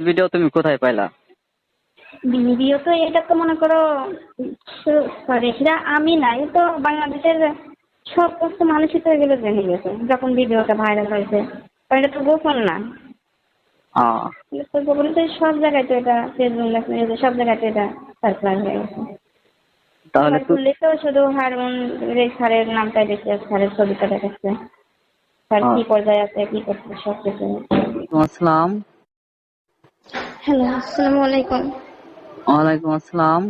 Video তুমি কোথায় পাইলা? ভিডিও তো এটা তো মনে করো সরি সেটা আমি নাই তো বাংলাদেশের সমস্ত মানুষই তো এগুলো জেনে গেছে যখন ভিডিওটা ভাইরাল হয়েছে। এটা তো গোপন না। সব জায়গায় তো এটা ফেসবুক সব জায়গায় তো এটা সার্কুলার হয়ে গেছে। তাহলে তো শুধু হারমোন স্যারের নামটাই দেখছে স্যারের ছবিটা দেখাচ্ছে। স্যার কি পর্যায়ে আছে কি করছে সব কিছু আসসালাম। হ্যালো আসসালামু আলাইকুম। ওয়ালাইকুম আসসালাম।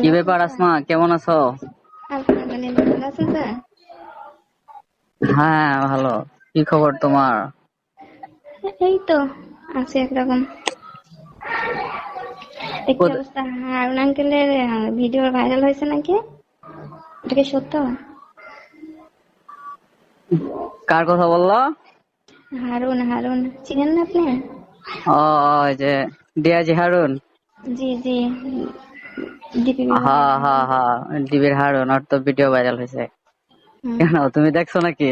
কি ব্যাপার আসমা কেমন আছো? আলহামদুলিল্লাহ আছেন স্যার? হ্যাঁ ভালো। কি খবর তোমার? এই তো আছে একরকম। হারুন আঙ্কেলের ভিডিও ভাইরাল হয়েছে নাকি? এটা কি সত্য? কার কথা বলল? হারুন হারুন। চিনেন না আপনি? ও যে ডিয়াজি হারুন জি জি। হ্যাঁ হ্যাঁ হ্যাঁ ডিবির হারুন ওর তো ভিডিও ভাইরাল হয়েছে। কেন তুমি দেখছ নাকি?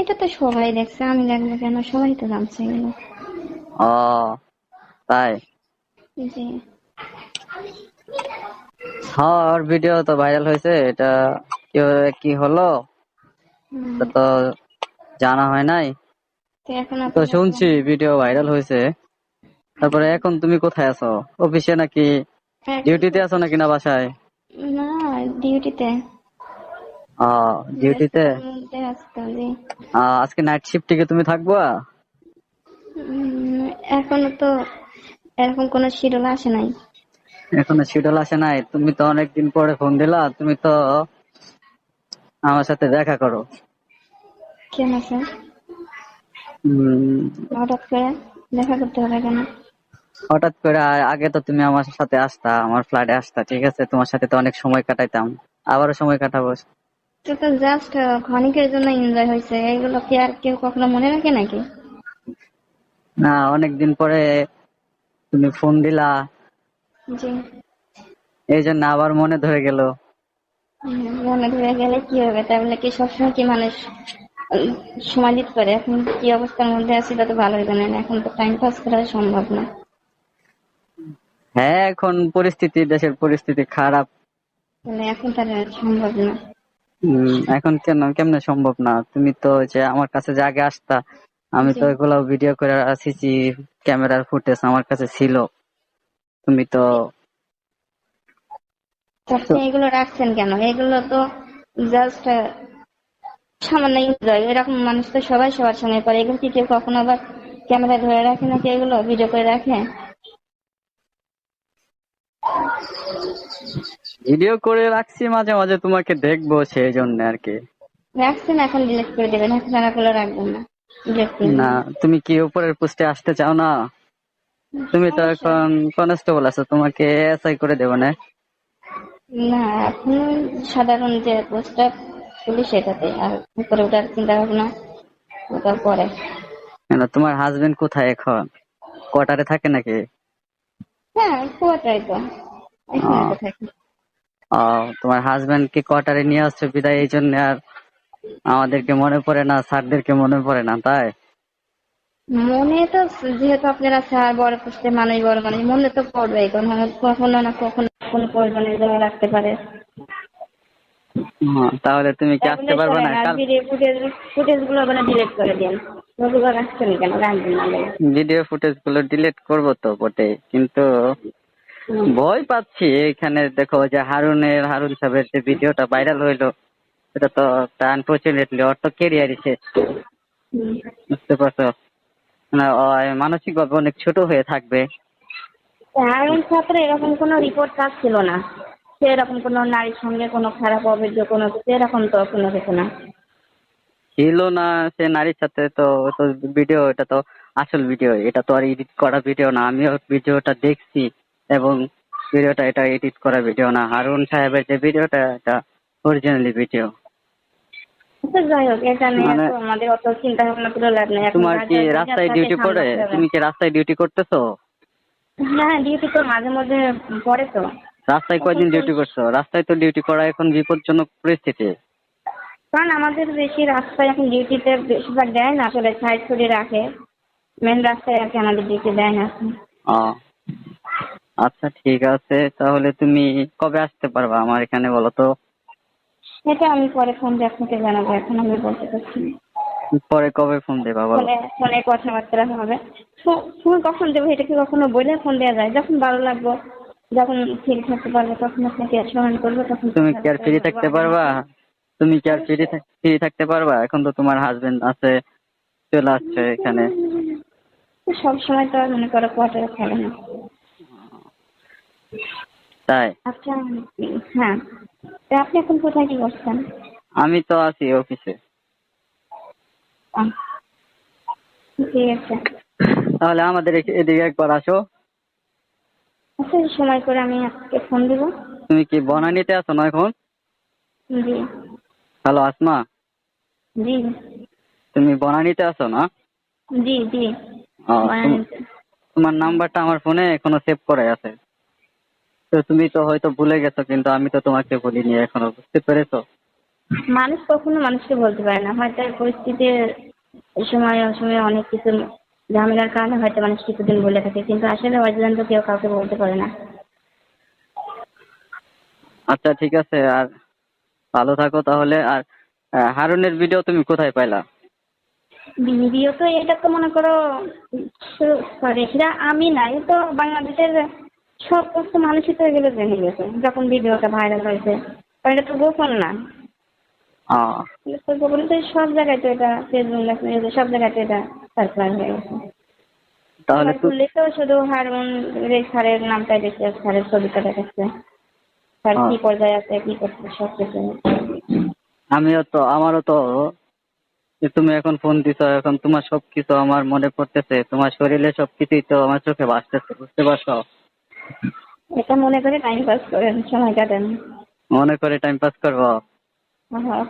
এটা তো সবাই দেখছে আমি দেখব কেন? সবাই তো জানছে এগুলো। ও তাই? জি। হ্যাঁ ওর ভিডিও তো ভাইরাল হয়েছে এটা কি হলো? তো জানা হয় নাই। তো শুনছি ভিডিও ভাইরাল হয়েছে। তারপরে এখন তুমি কোথায় আছো? অফিসে নাকি ডিউটিতে আছো নাকি না বাসায়? না ডিউটিতে ডিউটিতে আজকে নাইট শিফটে কি তুমি থাকবা? এখনও তো এরকম কোনো শিডিউল আসে নাই। এখনও শিডিউল আসে নাই। তুমি তো অনেকদিন পরে ফোন দিলা তুমি তো আমার সাথে দেখা করো। কেন স্যার? হঠাৎ করে দেখা করতে হবে কেন? হঠাৎ করে আগে তো তুমি আমার সাথে আসতা আমার ফ্ল্যাটে আসতা ঠিক আছে? তোমার সাথে তো অনেক সময় কাটাইতাম। আবারও সময় কাটাবো। তো তো জাস্ট ক্ষণিকের জন্য এনজয় হয়েছে। এগুলো কি আর কেউ কখনো মনে রাখে নাকি? না অনেকদিন পরে তুমি ফোন দিলা। জি। এই জন্য আবার মনে ধরে গেল। মনে ধরে গেলে কি হবে? তাই বলে কি সবসময় কি মানুষ সময় দিতে পারে। এখন কি অবস্থার মধ্যে আছি তা তো ভালোই জানেন এখন তো টাইম পাস করা সম্ভব না। হ্যাঁ এখন পরিস্থিতি দেশের পরিস্থিতি খারাপ। তাহলে এখন তার সম্ভব না। এখন কেন কেমনে সম্ভব না? তুমি তো যে আমার কাছে যে আগে আসতা আমি তো এগুলো ভিডিও করে সিসি ক্যামেরার ফুটেজ আমার কাছে ছিল। তুমি তো তো আপনি এগুলো রাখছেন কেন? এগুলো তো জাস্ট সামান্য এনজয় এরকম মানুষ তো সবাই সবার সঙ্গে করে। এগুলো কি কেউ কখনো আবার ক্যামেরা ধরে রাখে নাকি এগুলো ভিডিও করে রাখে? ভিডিও করে রাখছি মাঝে মাঝে তোমাকে দেখব সেই জন্য আর কি। রাখছেন এখন ডিলিট করে দেবেন। এখন আর এগুলো রাখবেন না। না তুমি কি উপরের পোস্টে আসতে চাও না? তুমি তো এখন কনস্টেবল আছো তোমাকে এসআই করে দেবো না? না এখন সাধারণ যে পোস্টার পুলিশ এটাতে আর উপরে ওঠার চিন্তা ভাবনা ওটার পরে। কেন তোমার হাজবেন্ড কোথায় এখন? কোয়ার্টারে থাকে নাকি? হ্যাঁ কুয়াটাই তো। তোমার হাজবেন্ড কে কোয়ার্টারে নিয়ে আসছো বিদায় এই জন্য আর আমাদেরকে মনে পড়ে না স্যারদেরকে মনে পড়ে না তাই? মনে তো যেহেতু আপনারা স্যার বড় পোস্টে মানুষ বড় মানুষ মনে তো পড়বে কখনো কখনো না কখনো কোনো জমা রাখতে পারে। তাহলে তুমি কি আসতে পারবে না? কাল ফুটেজগুলো ওখানে ডিলিট করে দিন। ভিডিও ফুটেজগুলো ডিলিট করব তো বটে কিন্তু ভয় পাচ্ছি। এখানে দেখো যে হারুনের হারুন সাহেবের যে ভিডিওটা ভাইরাল হইল এটা তো আনফর্চুনেটলি ওর তো কেরিয়ারই শেষ বুঝতে পারছ? মানে মানসিক ভাবে অনেক ছোট হয়ে থাকবে। আয়রন ছাত্র এরকম কোনো রিপোর্ট কাজ ছিল না। সে এরকম কোনো নারীর সঙ্গে কোনো খারাপ অভিযোগ কোনো কিছু এরকম তো কোনো কিছু না। ছিল না সে নারীর সাথে তো তো ভিডিও এটা তো আসল ভিডিও এটা তো আর এডিট করা ভিডিও না। আমিও ভিডিওটা দেখছি এবং ভিডিওটা এটা এডিট করা ভিডিও না। হারুন সাহেবের যে ভিডিওটা এটা অরিজিনালি ভিডিও আচ্ছা যাই হোক এটা নিয়ে মানে- তো আমাদের অত চিন্তা ভাবনা করে লাভ নেই। তোমার কি রাস্তায় ডিউটি পড়ে সামলাতে হবে। তুমি কি রাস্তায় ডিউটি করতেছো? হ্যাঁ ডিউটি তো মাঝে মধ্যে পড়ে তো। রাস্তায় কয়দিন ডিউটি করছ? রাস্তায় তো ডিউটি করা এখন বিপজ্জনক পরিস্থিতি। কারণ আমাদের বেশি রাস্তায় এখন ডিউটিতে বেশিরভাগ দেয় না আসলে সাইড ছড়িয়ে রাখে। মেন রাস্তায় আর কি আমাদের দিকে দেয় না ও আচ্ছা ঠিক আছে তাহলে তুমি কবে আসতে পারবা আমার এখানে বলো তো? এটা আমি পরে ফোন দিয়ে আপনাকে জানাব এখন আমি বলতে পারছি পরে কবে ফোন দেবা বলো? ফোনে কথাবার্তা হবে। ফোন কখন দেবো এটা কি কখনো বলে ফোন দেওয়া যায়? যখন ভালো লাগবো। যখন ফ্রি থাকতে পারব তখন আপনাকে স্মরণ করব তখন তুমি কি আর ফ্রি থাকতে পারবা? তুমি কি আর ফ্রি ফ্রি থাকতে পারবা? এখন তো তোমার হাজবেন্ড আছে চলে আসছে এখানে। সব সময় তো মনে করো কোয়ার্টারে খেলে না। তাই? আচ্ছা হ্যাঁ। তা আপনি এখন কোথায় কি করছেন? আমি তো আছি অফিসে ঠিক আছে। তাহলে আমাদের এদিকে একবার আসো। সময় করে আমি আপনাকে ফোন দিব। তুমি কি বনানীতে আছো না এখন? জি। হ্যালো আসমা? জি। তুমি বনানীতে আছো না? জি জি। তোমার নাম্বারটা আমার ফোনে এখনও সেভ করে আছে। তো তুমি তো হয়তো ভুলে গেছো কিন্তু আমি তো তোমাকে বলিনি এখনও বুঝতে পেরেছ? মানুষ কখনো মানুষকে বলতে পারে না হয়তো পরিস্থিতির সময় অসময়ে অনেক কিছু ঝামেলার কারণে হয়তো মানুষ কিছুদিন বলে থাকে কিন্তু আসলে অজান্ত কেউ কাউকে বলতে পারে না। আচ্ছা ঠিক আছে আর ভালো থাকো তাহলে আর হারুনের ভিডিও তুমি কোথায় পাইলা? ভিডিও তো এটা তো মনে করো সরি সেটা আমি নাই তো বাংলাদেশের সমস্ত মানুষই তো এগুলো জেনে গেছে যখন ভিডিওটা ভাইরাল হয়েছে। এটা তো গোপন না। ও, তো সব জায়গায় তো এটা ফেসবুক মেসেঞ্জারে সব জায়গায় তো এটা সার্কুলার হয়ে গেছে। তাহলে খুললে তো শুধু হারমোন স্যারের নামটাই দেখছে স্যারের ছবিটা দেখাচ্ছে। স্যার কি। পর্যায়ে আছে কি করছে সব কিছু আমিও তো আমারও তো তুমি এখন ফোন দিছো এখন তোমার সবকিছু আমার মনে পড়তেছে তোমার শরীরে সবকিছুই তো আমার চোখে ভাসতেছে বুঝতে পারছ? এটা মনে করে টাইম পাস করেন সময় কাটেন। মনে করে টাইম পাস করব। হ্যাঁ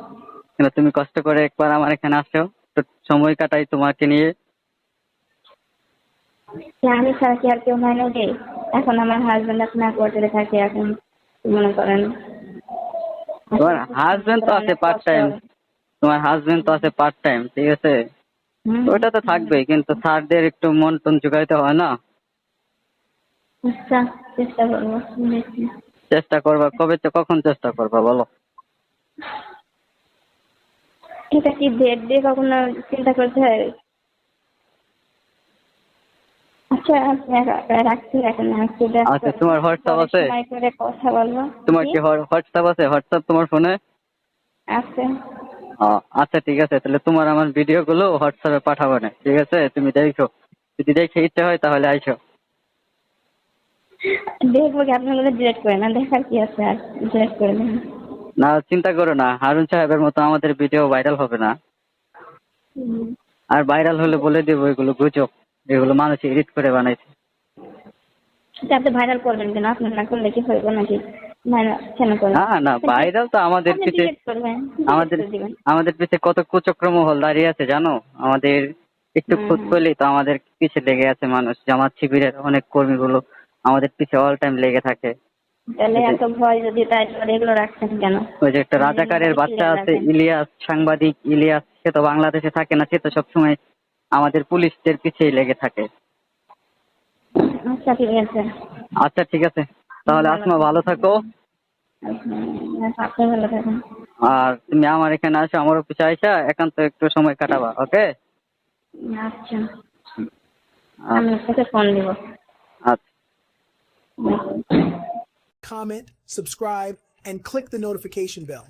কিন্তু তুমি কষ্ট করে একবার আমার এখানে আসো? তো সময় কাটাই তোমাকে নিয়ে। আমি ছাড়া কি আর কেউ হয় না যে এখন আমার হাজবেন্ড আপনার কোয়ার্টারে থাকে এখন মনে করেন। তোমার হাজবেন্ড তো আছে পার্ট টাইম তোমার হাজবেন্ড তো আছে পার্ট টাইম ঠিক আছে? ওটা তো থাকবেই কিন্তু স্যারদের একটু মন টন জোগাইতে হয় না? আচ্ছা চেষ্টা করব। চেষ্টা করবা কবে তো কখন চেষ্টা করবা বলো? এটা কি ডেট দিয়ে কখনো চিন্তা করতে হয়? আচ্ছা আচ্ছা, রাখছি এখন আচ্ছা, তোমার WhatsApp আছে? কথা বলব। তোমার কি? কি? হোয়াটসঅ্যাপ আছে? হোয়াটসঅ্যাপ তোমার ফোনে? আছে। আচ্ছা ঠিক আছে তাহলে তোমার আমার ভিডিও গুলো হোয়াটসঅ্যাপে পাঠাবো না ঠিক আছে? তুমি দেখো যদি দেখে ইচ্ছে হয় তাহলে আইসো। দেখব কি আপনার মধ্যে ডিলেট করে না দেখার কি আছে আর ডিলেট করে দেন। না চিন্তা করো না। হারুন সাহেবের মতো আমাদের ভিডিও ভাইরাল হবে না। আর ভাইরাল হলে বলে দেবো এগুলো গুজব এগুলো মানুষ এডিট করে বানাইছে। এটা আপনি ভাইরাল করবেন কেন? আপনার না করলে কি হইব নাকি? না না ভাইরাল তো আমাদের পিছে আমাদের পিছে কত কুচক্রম হল দাঁড়িয়ে আছে জানো? আমাদের একটু হুম, খোঁজ করলেই তো আমাদের পিছে লেগে আছে মানুষ জামাত শিবিরের অনেক কর্মীগুলো আমাদের পিছে অল টাইম লেগে থাকে। তাহলে এত ভয় যদি তাই করে এগুলো রাখছেন কেন? ওই যে একটা রাজাকারের বাচ্চা আছে ইলিয়াস সাংবাদিক ইলিয়াস সে তো বাংলাদেশে থাকে না সে তো সবসময় আমাদের পুলিশদের পিছেই লেগে থাকে। আচ্ছা ঠিক আছে। আচ্ছা ঠিক আছে। তাহলে আসমা ভালো থাকো। আপনি ভালো থাকেন। আর তুমি আমার এখানে আসো আমার অফিসে আইসা একান্ত একটু সময় কাটাবা ওকে? আচ্ছা। আমি আপনাকে ফোন দিব। আচ্ছা। Comment, subscribe, and click the notification bell.